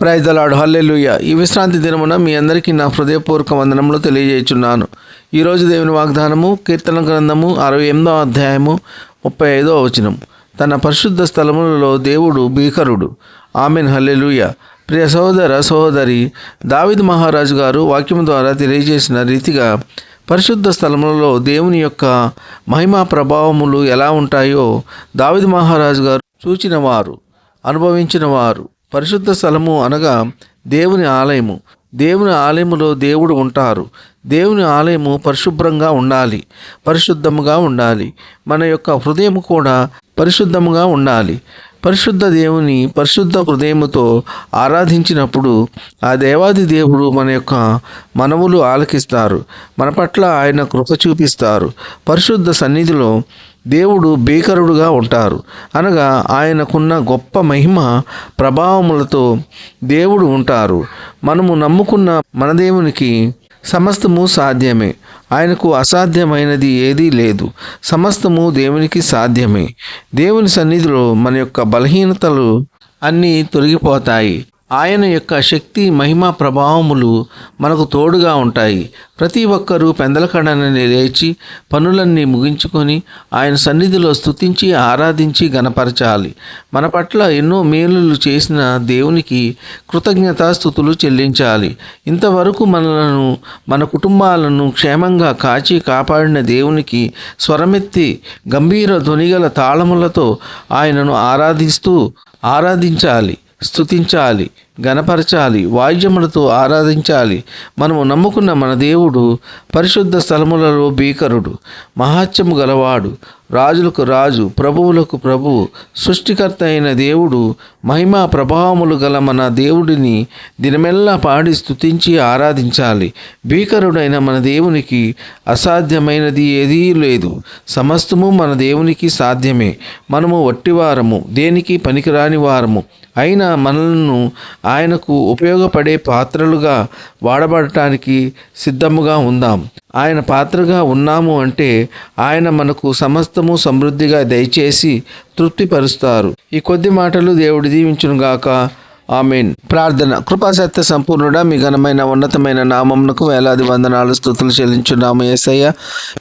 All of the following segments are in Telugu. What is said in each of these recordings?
ప్రైజలాడు హల్లెలూయ ఈ విశ్రాంతి దినమున మీ అందరికీ నా హృదయపూర్వక వందనములు తెలియజేయుచున్నాను. ఈరోజు దేవుని వాగ్దానము కీర్తన గ్రంథము అరవై ఎనిమిదో అధ్యాయము ముప్పై ఐదో వచనం. తన పరిశుద్ధ స్థలములలో దేవుడు భీకరుడు. ఆమెన్ హల్లెలూయ ప్రియ సహోదర సహోదరి దావిద్ మహారాజు గారు వాక్యం ద్వారా తెలియజేసిన రీతిగా పరిశుద్ధ స్థలములలో దేవుని యొక్క మహిమా ప్రభావములు ఎలా ఉంటాయో దావిద్ మహారాజు గారు చూచినవారు అనుభవించినవారు పరిశుద్ధ స్థలము అనగా దేవుని ఆలయము. దేవుని ఆలయములో దేవుడు ఉంటారు. దేవుని ఆలయము పరిశుభ్రంగా ఉండాలి. పరిశుద్ధముగా ఉండాలి. మన యొక్క హృదయం కూడా పరిశుద్ధముగా ఉండాలి. పరిశుద్ధ దేవుని పరిశుద్ధ హృదయముతో ఆరాధించినప్పుడు ఆ దేవాది దేవుడు మన యొక్క మనవులు ఆలకిస్తారు. మన పట్ల ఆయన కృప చూపిస్తారు. పరిశుద్ధ సన్నిధిలో దేవుడు భీకరుడుగా ఉంటారు. అనగా ఆయనకున్న గొప్ప మహిమ ప్రభావములతో దేవుడు ఉంటారు. మనము నమ్ముకున్న మన దేవునికి సమస్తము సాధ్యమే. ఆయనకు అసాధ్యమైనది ఏదీ లేదు. సమస్తము దేవునికి సాధ్యమే. దేవుని సన్నిధిలో మన యొక్క బలహీనతలు అన్నీ తొలగిపోతాయి. ఆయన యొక్క శక్తి మహిమ ప్రభావములు మనకు తోడుగా ఉంటాయి. ప్రతి ఒక్కరూ పెందలకడనని లేచి పనులన్నీ ముగించుకొని ఆయన సన్నిధిలో స్థుతించి ఆరాధించి గనపరచాలి మన పట్ల ఎన్నో మేలులు చేసిన దేవునికి కృతజ్ఞతాస్థుతులు చెల్లించాలి. ఇంతవరకు మనలను మన కుటుంబాలను క్షేమంగా కాచి కాపాడిన దేవునికి స్వరమెత్తి గంభీర ధ్వనిగల తాళములతో ఆయనను ఆరాధిస్తూ ఆరాధించాలి. స్థుతించాలి గణపరచాలి వాయిద్యములతో ఆరాధించాలి. మనము నమ్ముకున్న మన దేవుడు పరిశుద్ధ స్థలములలో భీకరుడు మహాత్యము గలవాడు రాజులకు రాజు ప్రభువులకు ప్రభువు సృష్టికర్త అయిన దేవుడు మహిమా ప్రభావములు గల మన దేవుడిని దినమెల్లా పాడి స్థుతించి ఆరాధించాలి. భీకరుడైన మన దేవునికి అసాధ్యమైనది ఏదీ లేదు. సమస్తము మన దేవునికి సాధ్యమే. మనము వట్టివారము దేనికి పనికిరాని వారము అయినా మనలను ఆయనకు ఉపయోగపడే పాత్రలుగా వాడబడటానికి సిద్ధముగా ఉందాం. ఆయన పాత్రగా ఉన్నాము అంటే ఆయన మనకు సమస్తము సమృద్ధిగా దయచేసి తృప్తిపరుస్తారు. ఈ కొద్ది మాటలు దేవుడి దీవించునుగాక. ఆమెన్. ప్రార్థన. కృపాసత్య సంపూర్ణుడా మీ ఘనమైన ఉన్నతమైన నామమునకు వేలాది వందనాలు స్థుతులు చెల్లించున్నాము ఏసయ్య.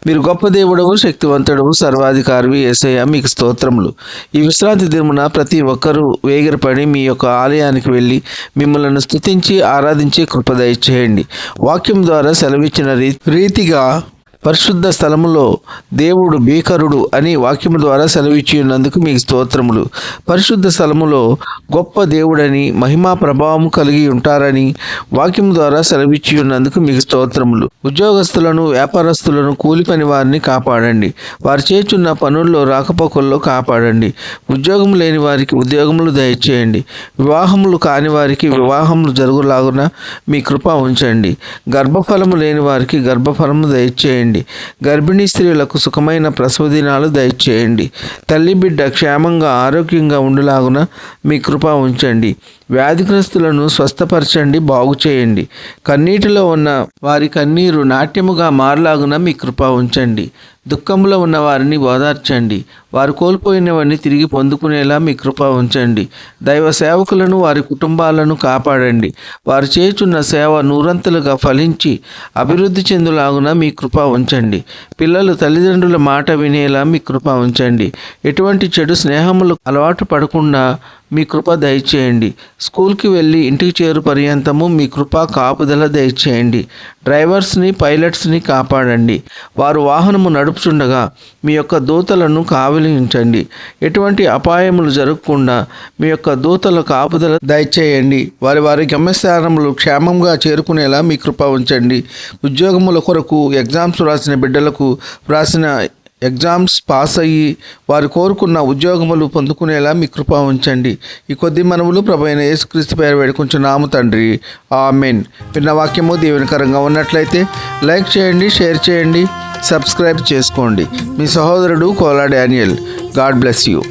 మీరు గొప్ప దేవుడవు శక్తివంతుడవు సర్వాధికారివి ఏసయ్య మీకు స్తోత్రములు. ఈ విశ్రాంతి దినమున ప్రతి ఒక్కరూ వేగిరపడి మీ యొక్క ఆలయానికి వెళ్ళి మిమ్మల్ని స్థుతించి ఆరాధించి కృపదయ చేయండి వాక్యం ద్వారా సెలవిచ్చిన రీ- రీతిగా పరిశుద్ధ స్థలములో దేవుడు భీకరుడు అని వాక్యము ద్వారా సెలవిచ్చినందుకు మీకు స్తోత్రములు. పరిశుద్ధ స్థలములో గొప్ప దేవుడని మహిమా ప్రభావం కలిగి ఉంటారని వాక్యం ద్వారా సెలవిచ్చినందుకు మీకు స్తోత్రములు. ఉద్యోగస్తులను వ్యాపారస్తులను కూలి పని వారిని కాపాడండి. వారు చేస్తున్న పనుల్లో రాకపోకల్లో కాపాడండి. ఉద్యోగం లేని వారికి ఉద్యోగములు దయచేయండి. వివాహములు కాని వారికి వివాహములు జరుగులాగున మీ కృప ఉంచండి. గర్భఫలము లేని వారికి గర్భఫలము దయచేయండి. గర్భిణీ స్త్రీలకు సుఖమైన ప్రసవ దినాలు దయచేయండి. తల్లి బిడ్డ క్షేమంగా ఆరోగ్యంగా ఉండులాగున మీ కృప ఉంచండి. వ్యాధిగ్రస్తులను స్వస్థపరచండి బాగు చేయండి. కన్నీటిలో ఉన్న వారి కన్నీరు నాట్యముగా మారలాగున మీ కృప ఉంచండి. దుఃఖంలో ఉన్న వారిని ఓదార్చండి. వారు కోల్పోయినవన్నీ తిరిగి పొందుకునేలా మీ కృప ఉంచండి. దైవ సేవకులను వారి కుటుంబాలను కాపాడండి. వారు చేయుచున్న సేవ నూరంతలుగా ఫలించి అభివృద్ధి చెందులాగున మీ కృప ఉంచండి. పిల్లలు తల్లిదండ్రుల మాట వినేలా మీ కృప ఉంచండి. ఎటువంటి చెడు స్నేహములు అలవాటు పడకుండా మీ కృప దయచేయండి. స్కూల్కి వెళ్ళి ఇంటికి చేరు పర్యంతము మీ కృప కాపుదల దయచేయండి. డ్రైవర్స్ని పైలట్స్ని కాపాడండి. వారు వాహనము నడుపుచుండగా మీ యొక్క దూతలను కావలించండి. ఎటువంటి అపాయములు జరగకుండా మీ యొక్క దూతల కాపుదల దయచేయండి. వారి వారి గమ్యస్థానములు క్షేమంగా చేరుకునేలా మీ కృప ఉంచండి. ఉద్యోగముల కొరకు ఎగ్జామ్స్ రాసిన బిడ్డలకు రాసిన ఎగ్జామ్స్ పాస్ అయ్యి వారు కోరుకున్న ఉద్యోగములు పొందుకునేలా మీ కృప ఉంచండి. ఈ కొద్ది మనములు ప్రభు అయిన యేసుక్రీస్తు పేరు వేడుకుంటున్నాము తండ్రి. ఆమెన్. విన్న వాక్యము దీవెనకరంగా ఉన్నట్లయితే లైక్ చేయండి షేర్ చేయండి సబ్స్క్రైబ్ చేసుకోండి. మీ సహోదరుడు Kola Daniel. God bless you.